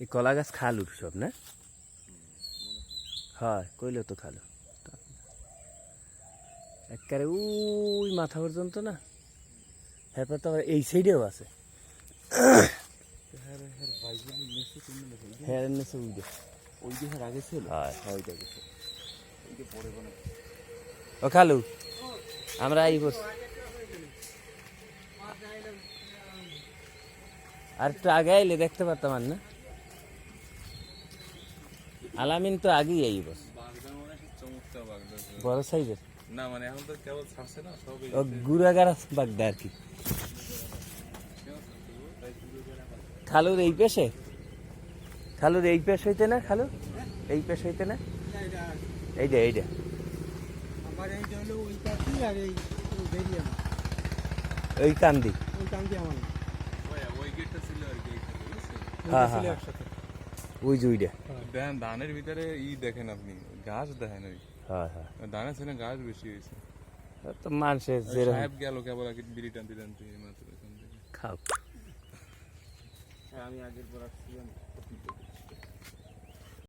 এই কলা গাছ খালুর সব না? হয় কইলো তো খালু। একবারে ওই মাথা পর্যন্ত না? এরপর তো এই সাইডেও আছে। হ্যাঁ এনেছে ওই যে ওই যে হ্যাঁ আগে ছিল? হয়। ওই যে ও খালু আমরা এই বস আর একটু আগে আইলে দেখতে পারতাম না? আলামিন তো আগেই এই বস মানে। বড় সাইজের? না মানে এখন তো কেবল ছাড়ছে না সব ও গুড়াগাড়া বাগদা আর কি। খালুর এই পেশে? খালুর এই পেশ হইতে না খালু এই পেশ হইতে না? এইটা এইটা আমার এই হলো ওই পাখি আর এই বেরিয়ে ওই কান্দি। ওই কান্দি আমার। ওই ওই গেটটা ছিল আর কি হ্যাঁ, হ্যাঁ, একসাথে। ওই যে ওইটা। দেখেন ধানের ভিতরে ই দেখেন আপনি গাছ দেখেন ওই। হ্যাঁ হ্যাঁ। ধানের ছিল গাছ বেশি হয়েছে। তো মানুষের ওই যেরকম। সাহেব গেল কেবল আগে বিড়ি টানতে টানতে মাত্র এখান থেকে। খাও। আমি আগের পর আসছিলাম।